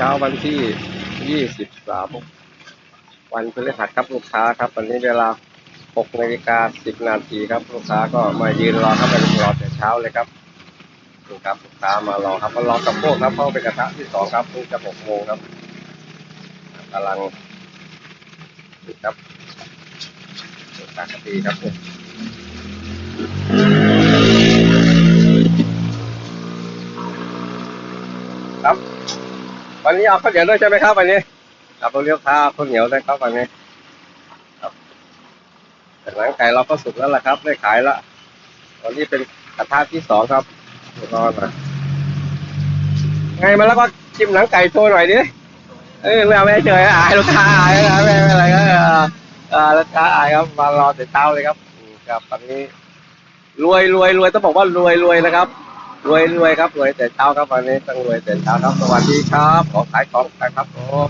ช้าวันที่ 23 วันพฤหัสครับลูกค้าครับวันนี้เวลา 6นาฬิกา10 นาทีครับลูกค้าก็มายืนรอครับมารอแต่เช้าเลยครับดูครับลูกค้ามารอครับมารอกับพวกครับเพราะเป็นกระทะที่สองครับเพิ่งจะ6โมงครับกำลังดูครับดูปกติครับครับ วันนี้เอาข้าวเหนียวด้วยใช่ไหมครับวันนี้ครับเราเลี้ยวข้าวข้าวเหนียวด้วยครับวันนี้ครับแต่หนังไก่เราก็สุกแล้วล่ะครับ ได้ขายละวันนี้เป็นกระทะที่สองครับรอหน่อยไงมาแล้วก็ชิมหนังไก่โชว์หน่อยดิเออไม่เอาไม่เฉยอายลูกค้าอายนะไม่ไม่เป็นไรก็เออลูกค้าอายครับมารอแต่เช้าเลยครับครับตอนนี้รวยรวยรวยต้องบอกว่ารวยรวยนะครับ รวยรวยครับรวยแต่เช้าครับวันนี้ต้องรวยแต่เช้าครับสวัสดีครับขอขายของขายครับผม